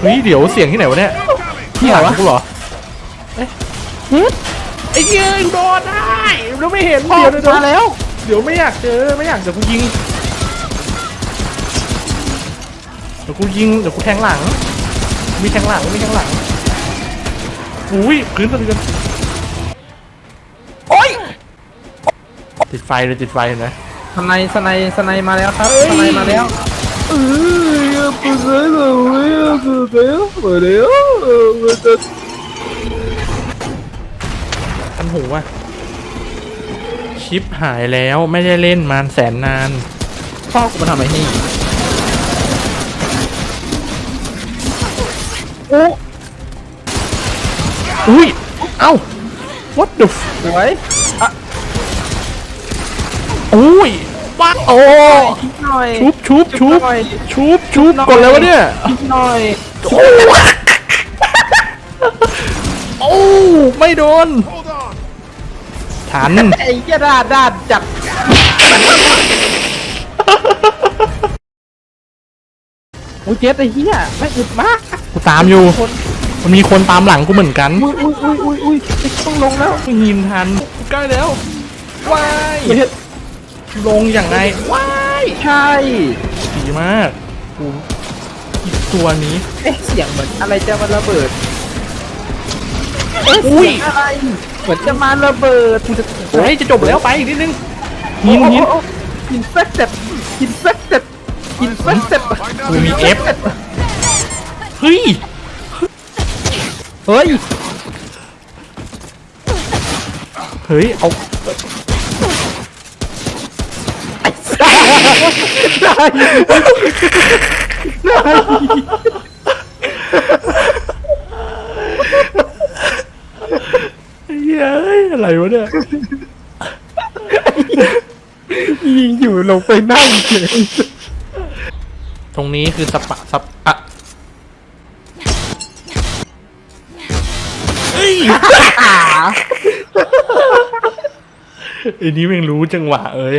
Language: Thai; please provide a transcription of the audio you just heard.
เฮ้ยเดี๋ยวเสียงที่ไหนวะเนี่ยที่หลังกูเหรอเอ๊ะไอ้เหี้ยกูโดนได้แล้วไม่เห็นพ่อเดี๋ยวเดี๋ยวมาแล้ว เดี๋ยวไม่อยากเจอไม่อยากเดี๋ยวกูยิงเดี๋ยวกูยิงเดี๋ยวกูแทงหลัง มีแทงหลังมีแทงหลังอุ้ยพื้นสะเทือนโอ้ยติดไฟเลยติดไฟเห็นไหมสไนสไนสไนมาแล้วครับเอ้ยสไนมาแล้ว เออปุ๊บเลยปุ๊บเลยปุ๊บเลยปุ๊บเลยกันหูอะชิปหายแล้วไม่ได้เล่นมานแสนนาน พ่อกูมาทำไอ้นี่โอ้อุ้ย เอ้า what the f สวยอะอุ้ย ปักโอ้คิดหน่อยชุบชุบชุบหน่อยชุบชุบกดแล้ววะเนี่ยคิดหน่อยโอ้โอ้ไม่โดนทันไอ้เหี้ยด้าด้าจับโอ้ยเจ็ดไอ้เหี้ยไม่อึดมากกูตามอยู่ มันมีคนตามหลังกูเหมือนกัน อุ้ยอุ้ยอุ้ยอุ้ยอุ้ยต้องลงแล้วหินทันใกล้แล้วว้ายเฮ้ย ลงอย่างไงว้ายใช่ดีมากกูอีกตัวนี้เอ๊ะเสียงเหมือนอะไรจะมาระเบิดเอ๊ะอุ้ยเสีงอะไรเหมือนจะมาระเบิดกูจะเฮ้ยจะจบแล้วไปอีกนิดนึงหินหินหินเฟสเต็ปหินเฟสเต็ปหินเฟสเต็ปกูมี F เฮ้ยเฮ้ยเฮ้ยเอา เฮ้ยอะไรวะเนี่ยยิงอยู่ลงไปนั่งเฉยตรงนี้คือสปะสปอะเฮ้ยไอ้นี้แม่งรู้จังหวะเอ้ย